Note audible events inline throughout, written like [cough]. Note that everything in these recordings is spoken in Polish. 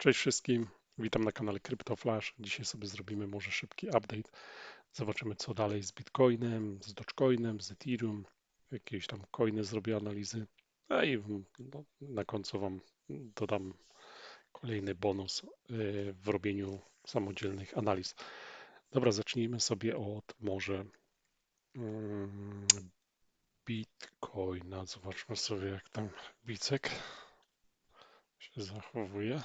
Cześć wszystkim, witam na kanale CryptoFlash. Dzisiaj sobie zrobimy może szybki update. Zobaczymy co dalej z Bitcoinem, z Dogecoinem, z Ethereum. Jakieś tam coiny zrobię analizy. A i no, na końcu Wam dodam kolejny bonus y, w robieniu samodzielnych analiz. Dobra, zacznijmy sobie od może mm, Bitcoina. Zobaczmy sobie jak tam Bicek się zachowuje.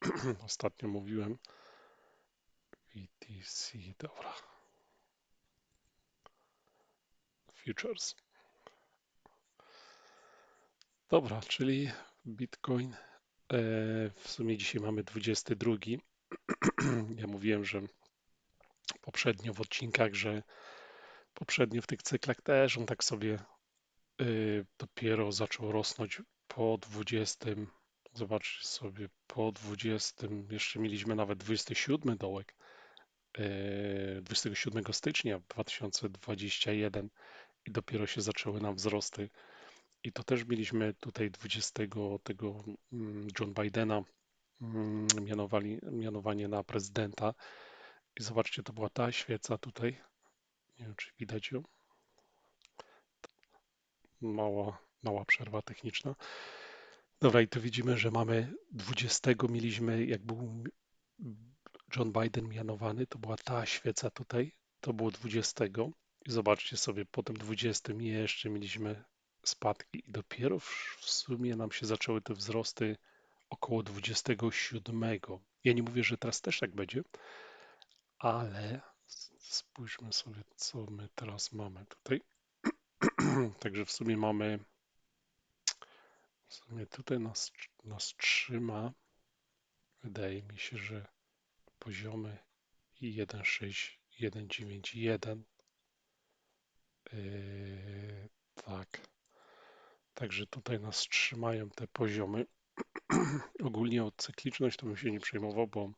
[clears throat] Ostatnio mówiłem. VTC, dobra. Futures. Dobra, czyli Bitcoin. E, w sumie dzisiaj mamy 22. [clears throat] Ja mówiłem, że poprzednio w odcinkach, że poprzednio w tych cyklach też on tak sobie y, dopiero zaczął rosnąć po 20 Zobaczcie sobie, po 20, jeszcze mieliśmy nawet 27 dołek, 27 e, stycznia 2021 i dopiero się zaczęły nam wzrosty. I to też mieliśmy tutaj 20 tego mm, John Bidena mm, mianowali, mianowanie na prezydenta. I zobaczcie, to była ta świeca tutaj. Nie wiem, czy widać ją. Mała, mała przerwa techniczna. Dobra, i tu widzimy, że mamy 20, mieliśmy, jak był John Biden mianowany, to była ta świeca tutaj, to było 20. I zobaczcie sobie, po tym 20 jeszcze mieliśmy spadki i dopiero w, w sumie nam się zaczęły te wzrosty około 27. Ja nie mówię, że teraz też tak będzie, ale spójrzmy sobie, co my teraz mamy tutaj. [clears throat] Także w sumie mamy w sumie tutaj nas, nas trzyma, wydaje mi się, że poziomy 1.6, 1.9.1. Yy, tak. Także tutaj nas trzymają te poziomy. [clears throat] Ogólnie o cykliczność to bym się nie przejmował, bo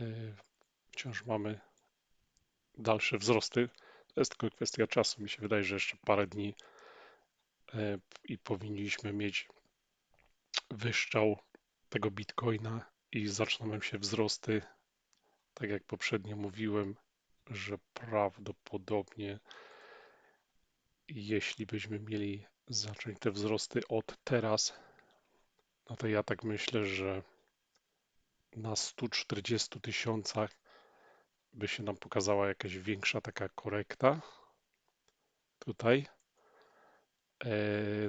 yy, wciąż mamy dalsze wzrosty. To jest tylko kwestia czasu. Mi się wydaje, że jeszcze parę dni i powinniśmy mieć wyszczał tego bitcoina i zaczną nam się wzrosty. Tak jak poprzednio mówiłem, że prawdopodobnie jeśli byśmy mieli zacząć te wzrosty od teraz, no to ja tak myślę, że na 140 tysiącach by się nam pokazała jakaś większa taka korekta tutaj E,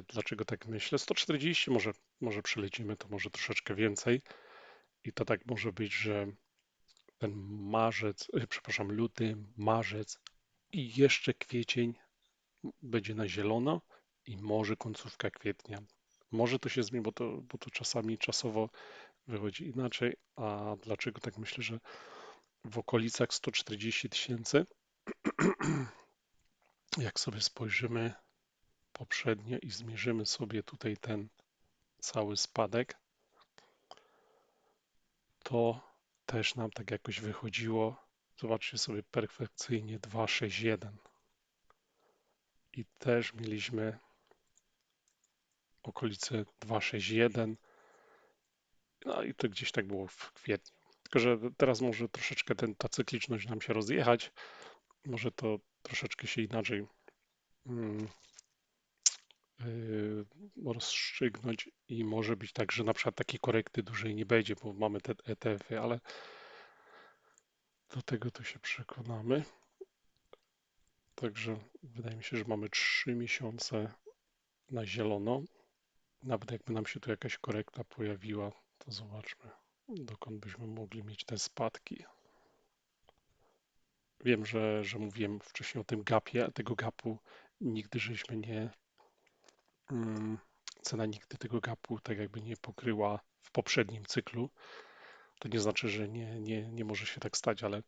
dlaczego tak myślę? 140 może, może przelecimy, to może troszeczkę więcej. I to tak może być, że ten marzec, e, przepraszam, luty, marzec i jeszcze kwiecień będzie na zielono i może końcówka kwietnia. Może to się zmieni, bo to, bo to czasami czasowo wychodzi inaczej. A dlaczego tak myślę, że w okolicach 140 tysięcy, [clears throat] jak sobie spojrzymy poprzednio i zmierzymy sobie tutaj ten cały spadek, to też nam tak jakoś wychodziło. Zobaczcie sobie perfekcyjnie 261. I też mieliśmy okolice 261. No i to gdzieś tak było w kwietniu. Tylko, że teraz może troszeczkę ten, ta cykliczność nam się rozjechać. Może to troszeczkę się inaczej Yy, rozstrzygnąć i może być tak, że na przykład takiej korekty dużej nie będzie, bo mamy te ETF-y, ale do tego to się przekonamy. Także wydaje mi się, że mamy 3 miesiące na zielono. Nawet jakby nam się tu jakaś korekta pojawiła, to zobaczmy, dokąd byśmy mogli mieć te spadki. Wiem, że, że mówiłem wcześniej o tym gapie, tego gapu nigdy żeśmy nie cena nigdy tego gapu tak jakby nie pokryła w poprzednim cyklu. To nie znaczy, że nie, nie, nie może się tak stać, ale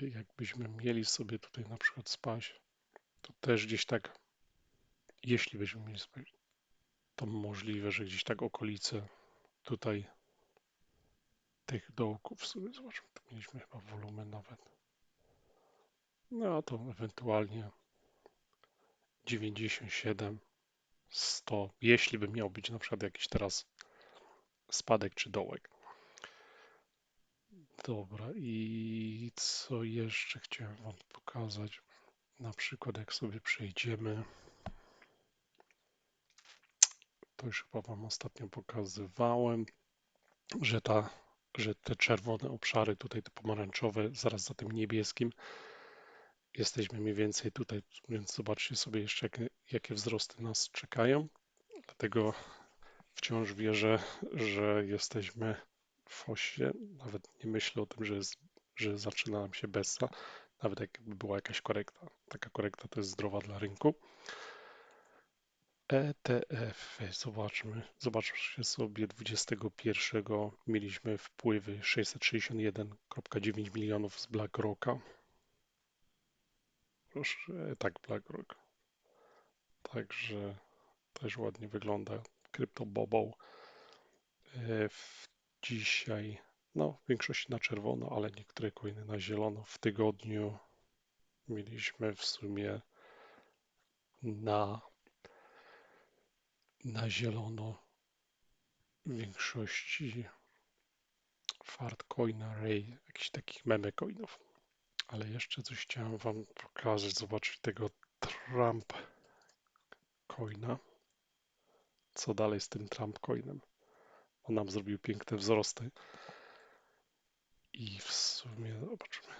jakbyśmy mieli sobie tutaj na przykład spaść, to też gdzieś tak, jeśli byśmy mieli spaść, to możliwe, że gdzieś tak okolice tutaj tych dołków sobie, zobaczmy, tu mieliśmy chyba wolumen nawet. No to ewentualnie 97, 100, jeśli by miał być na przykład jakiś teraz spadek czy dołek. Dobra, i co jeszcze chciałem Wam pokazać? Na przykład, jak sobie przejdziemy, to już chyba Wam ostatnio pokazywałem, że, ta, że te czerwone obszary, tutaj te pomarańczowe, zaraz za tym niebieskim, jesteśmy mniej więcej tutaj, więc zobaczcie sobie jeszcze, jakie, jakie wzrosty nas czekają. Dlatego wciąż wierzę, że jesteśmy w fosie. Nawet nie myślę o tym, że, jest, że zaczyna nam się bessa, nawet jakby była jakaś korekta. Taka korekta to jest zdrowa dla rynku. ETF, zobaczmy, zobaczcie sobie 21 mieliśmy wpływy 661,9 milionów z BlackRocka. Proszę, tak, BlackRock. Także też ładnie wygląda. CryptoBobble dzisiaj, no w większości na czerwono, ale niektóre coiny na zielono. W tygodniu mieliśmy w sumie na, na zielono w większości Fartcoin Array, jakichś takich meme coinów. Ale jeszcze coś chciałem Wam pokazać, zobaczyć tego Trump coina. Co dalej z tym Trump coinem? On nam zrobił piękne wzrosty. I w sumie zobaczmy.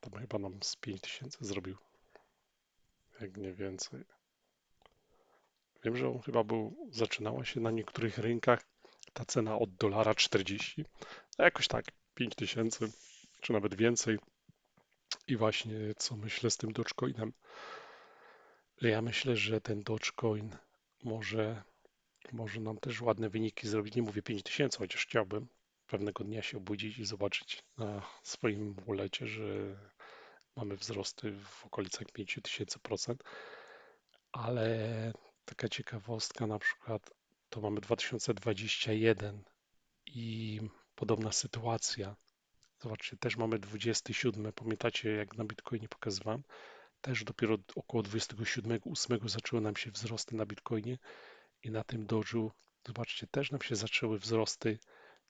To chyba nam z 5000 zrobił. Jak nie więcej. Wiem, że on chyba był, zaczynała się na niektórych rynkach ta cena od dolara 40, a jakoś tak 5000 czy nawet więcej. I właśnie co myślę z tym Dogecoinem, ja myślę, że ten Dogecoin może, może nam też ładne wyniki zrobić. Nie mówię 5000, chociaż chciałbym pewnego dnia się obudzić i zobaczyć na swoim walecie, że mamy wzrosty w okolicach 5000%, ale taka ciekawostka na przykład to mamy 2021 i podobna sytuacja. Zobaczcie, też mamy 27. Pamiętacie, jak na Bitcoinie pokazywałem? Też dopiero około 27-8 zaczęły nam się wzrosty na Bitcoinie i na tym dożu, zobaczcie, też nam się zaczęły wzrosty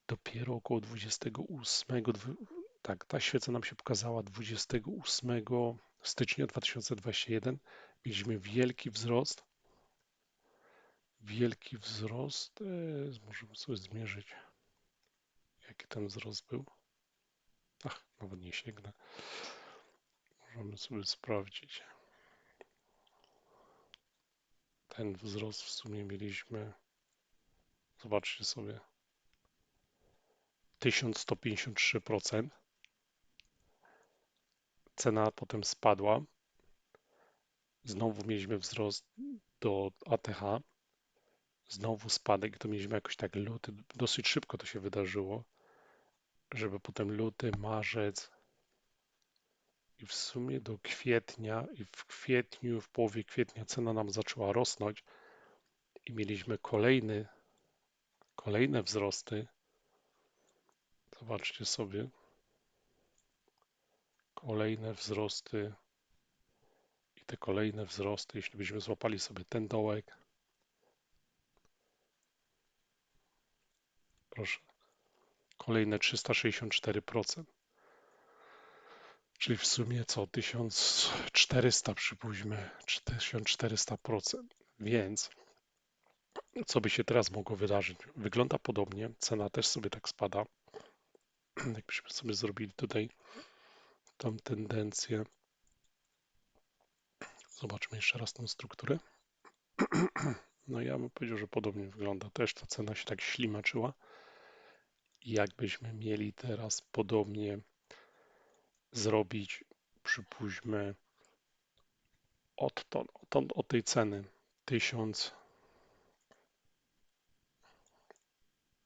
dopiero około 28. Tak, ta świeca nam się pokazała 28 stycznia 2021. Mieliśmy wielki wzrost wielki wzrost. E, możemy sobie zmierzyć, jaki ten wzrost był. Ach, nawet nie sięgnę. Możemy sobie sprawdzić. Ten wzrost w sumie mieliśmy, zobaczcie sobie, 1153%. Cena potem spadła. Znowu mieliśmy wzrost do ATH znowu spadek, to mieliśmy jakoś tak luty, dosyć szybko to się wydarzyło, żeby potem luty, marzec i w sumie do kwietnia i w kwietniu, w połowie kwietnia cena nam zaczęła rosnąć i mieliśmy kolejny, kolejne wzrosty. Zobaczcie sobie. Kolejne wzrosty i te kolejne wzrosty, jeśli byśmy złapali sobie ten dołek, Proszę. Kolejne 364%. Czyli w sumie co? 1400 przypuśćmy, 1400%. Więc co by się teraz mogło wydarzyć? Wygląda podobnie, cena też sobie tak spada. [clears throat] Jakbyśmy sobie zrobili tutaj tą tendencję. Zobaczmy jeszcze raz tą strukturę. [clears throat] No ja bym powiedział, że podobnie wygląda. Też ta cena się tak ślimaczyła jakbyśmy mieli teraz podobnie zrobić, przypuśćmy, od, to, od, tej ceny 1000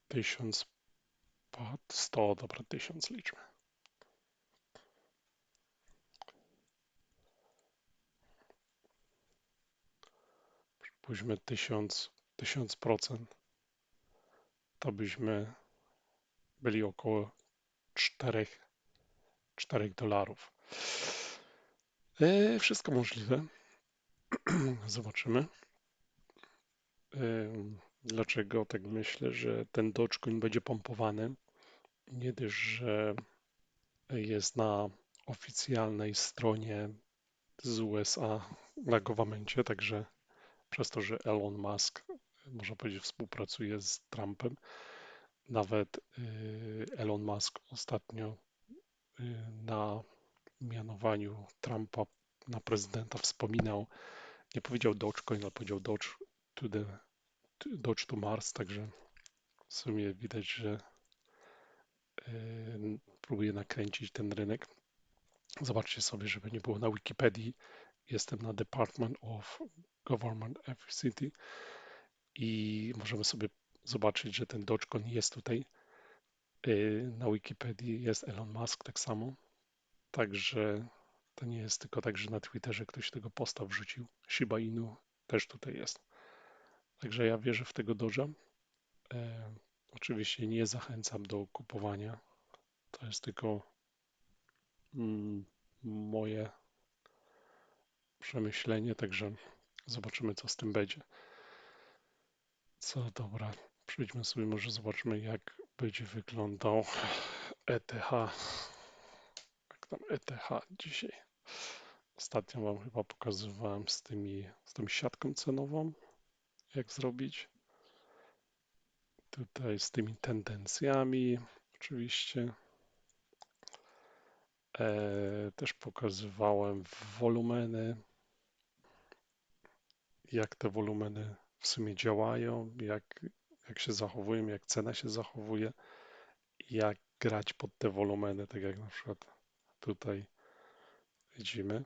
1100, dobra, 1000 liczmy. Przypuśćmy 1000, 1000%, to byśmy byli około 4, 4 dolarów. E, wszystko możliwe. [clears throat] Zobaczymy. E, Dlaczego tak myślę, że ten Dogecoin będzie pompowany? Nie dość, że jest na oficjalnej stronie z USA na gowamencie, także przez to, że Elon Musk, można powiedzieć, współpracuje z Trumpem. Nawet y, Elon Musk ostatnio y, na mianowaniu Trumpa na prezydenta wspominał, nie powiedział Dogecoin, ale powiedział Doge to, the, Doge to Mars, także w sumie widać, że y, próbuje nakręcić ten rynek. Zobaczcie sobie, żeby nie było na Wikipedii. Jestem na Department of Government Efficiency i możemy sobie zobaczyć, że ten Dogecoin jest tutaj. Na Wikipedii jest Elon Musk tak samo. Także to nie jest tylko tak, że na Twitterze ktoś tego posta wrzucił. Shiba Inu też tutaj jest. Także ja wierzę w tego Doge'a. E, oczywiście nie zachęcam do kupowania. To jest tylko mm, moje przemyślenie, także zobaczymy, co z tym będzie. Co dobra, przejdźmy sobie, może zobaczmy, jak będzie wyglądał ETH. Jak tam ETH dzisiaj. Ostatnio Wam chyba pokazywałem z, tymi, z tą siatką cenową, jak zrobić. Tutaj z tymi tendencjami, oczywiście. E, też pokazywałem wolumeny, jak te wolumeny w sumie działają, jak, jak się zachowują, jak cena się zachowuje, jak grać pod te wolumeny, tak jak na przykład tutaj widzimy.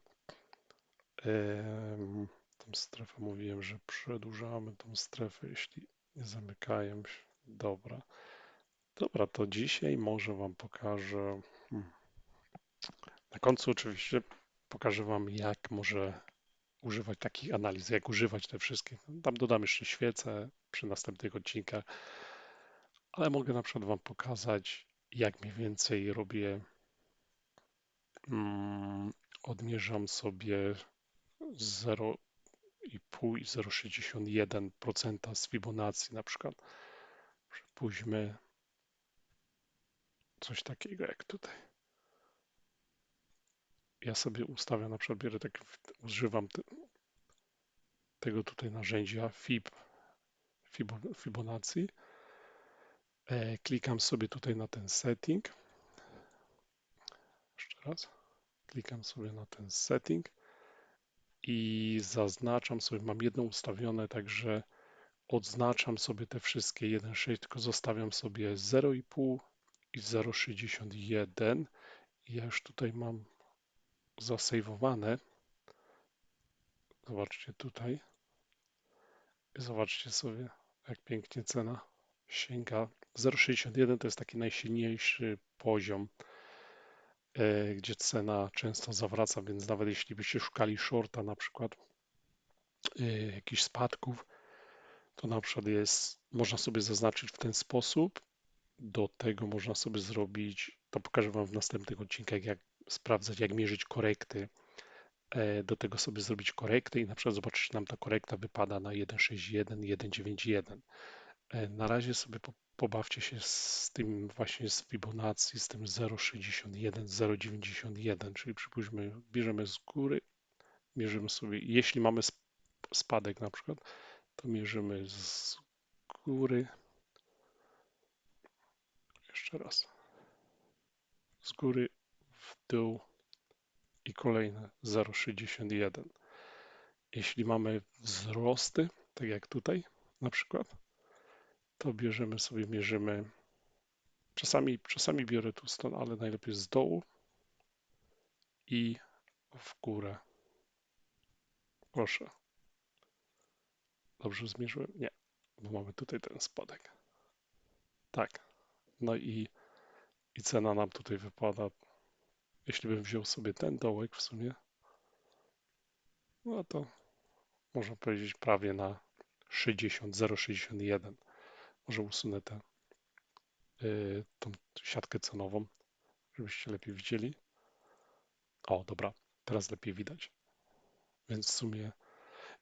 Tą strefę mówiłem, że przedłużamy tą strefę, jeśli nie zamykają się. Dobra. Dobra, to dzisiaj może Wam pokażę. Hmm. Na końcu oczywiście pokażę Wam, jak może używać takich analiz, jak używać te wszystkie. Tam dodam jeszcze świecę przy następnych odcinkach, ale mogę na przykład Wam pokazać, jak mniej więcej robię. Mm, odmierzam sobie 0,5 i 0,61% z Fibonacci na przykład. Przypuśćmy coś takiego jak tutaj. Ja sobie ustawiam, na przykład biorę tak, używam te, tego tutaj narzędzia FIB, Fibonacci. E, klikam sobie tutaj na ten setting. Jeszcze raz. Klikam sobie na ten setting i zaznaczam sobie, mam jedno ustawione, także odznaczam sobie te wszystkie 1,6, tylko zostawiam sobie 0,5 i 0,61. Ja już tutaj mam zasejwowane. Zobaczcie tutaj. Zobaczcie sobie, jak pięknie cena sięga. 0,61 to jest taki najsilniejszy poziom, e, gdzie cena często zawraca, więc nawet jeśli byście szukali shorta na przykład e, jakichś spadków, to na przykład jest, można sobie zaznaczyć w ten sposób. Do tego można sobie zrobić, to pokażę Wam w następnych odcinkach, jak sprawdzać, jak mierzyć korekty. E, do tego sobie zrobić korekty i na przykład zobaczyć, nam ta korekta wypada na 1,61, 1,91. E, na razie sobie pobawcie się z tym właśnie z Fibonacci, z tym 0,61, 0,91, czyli przypuśćmy, bierzemy z góry, mierzymy sobie, jeśli mamy spadek na przykład, to mierzymy z góry. Jeszcze raz. Z góry dół i kolejne 0,61. Jeśli mamy wzrosty, tak jak tutaj na przykład, to bierzemy sobie, mierzymy. Czasami, czasami biorę tu stąd, ale najlepiej z dołu i w górę. Proszę. Dobrze zmierzyłem? Nie, bo mamy tutaj ten spadek. Tak. No i, i cena nam tutaj wypada. Jeśli bym wziął sobie ten dołek w sumie, no to można powiedzieć prawie na 60, 0,61. Może usunę tę yy, tą siatkę cenową, żebyście lepiej widzieli. O, dobra, teraz lepiej widać. Więc w sumie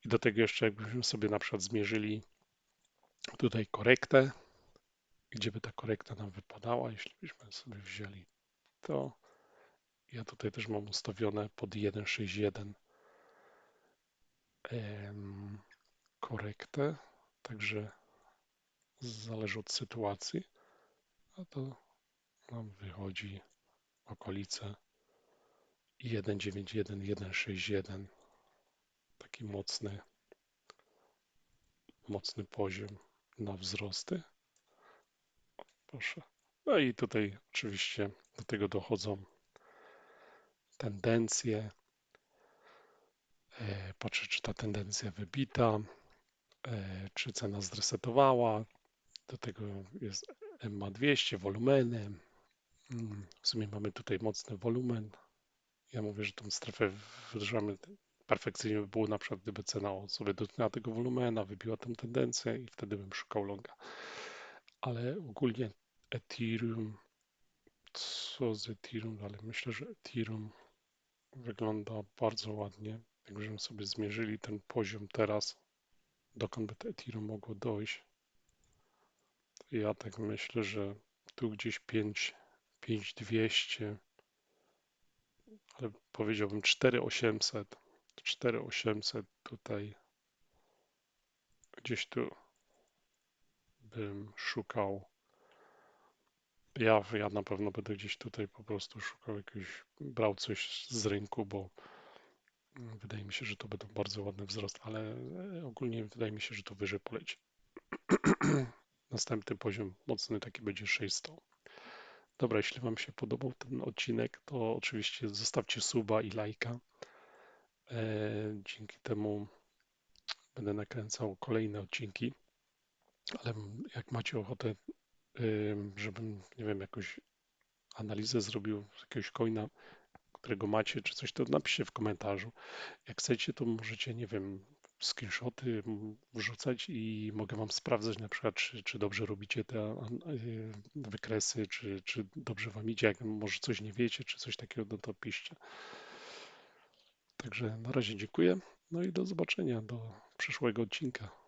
i do tego jeszcze jakbyśmy sobie na przykład zmierzyli tutaj korektę, gdzie by ta korekta nam wypadała, jeśli byśmy sobie wzięli to. Ja tutaj też mam ustawione pod 1.6.1 korektę, także zależy od sytuacji, a to nam wychodzi okolice 1.9.1, 1.6.1 taki mocny mocny poziom na wzrosty. Proszę. No i tutaj oczywiście do tego dochodzą tendencje. E, patrzę, czy ta tendencja wybita, e, czy cena zresetowała. Do tego jest MA 200, wolumeny. Mm, w sumie mamy tutaj mocny wolumen. Ja mówię, że tą strefę wdrażamy perfekcyjnie by było na przykład, gdyby cena sobie dotknęła tego wolumena, wybiła tę tendencję i wtedy bym szukał longa. Ale ogólnie Ethereum, co z Ethereum ale Myślę, że Ethereum wygląda bardzo ładnie. Jakbyśmy sobie zmierzyli ten poziom teraz, dokąd by to Ethereum mogło dojść. Ja tak myślę, że tu gdzieś 5, 5200, ale powiedziałbym 4800 4800 tutaj gdzieś tu bym szukał. Ja, ja na pewno będę gdzieś tutaj po prostu szukał jakiegoś, brał coś z rynku, bo wydaje mi się, że to będą bardzo ładny wzrost, ale ogólnie wydaje mi się, że to wyżej poleci. [clears throat] Następny poziom mocny taki będzie 600. Dobra, jeśli Wam się podobał ten odcinek, to oczywiście zostawcie suba i lajka. E, dzięki temu będę nakręcał kolejne odcinki, ale jak macie ochotę, żebym, nie wiem, jakąś analizę zrobił z jakiegoś coina, którego macie, czy coś, to napiszcie w komentarzu. Jak chcecie, to możecie, nie wiem, screenshoty wrzucać i mogę Wam sprawdzać na przykład, czy, czy dobrze robicie te wykresy, czy, czy dobrze Wam idzie. Jak może coś nie wiecie, czy coś takiego, no to piszcie. Także na razie dziękuję. No i do zobaczenia do przyszłego odcinka.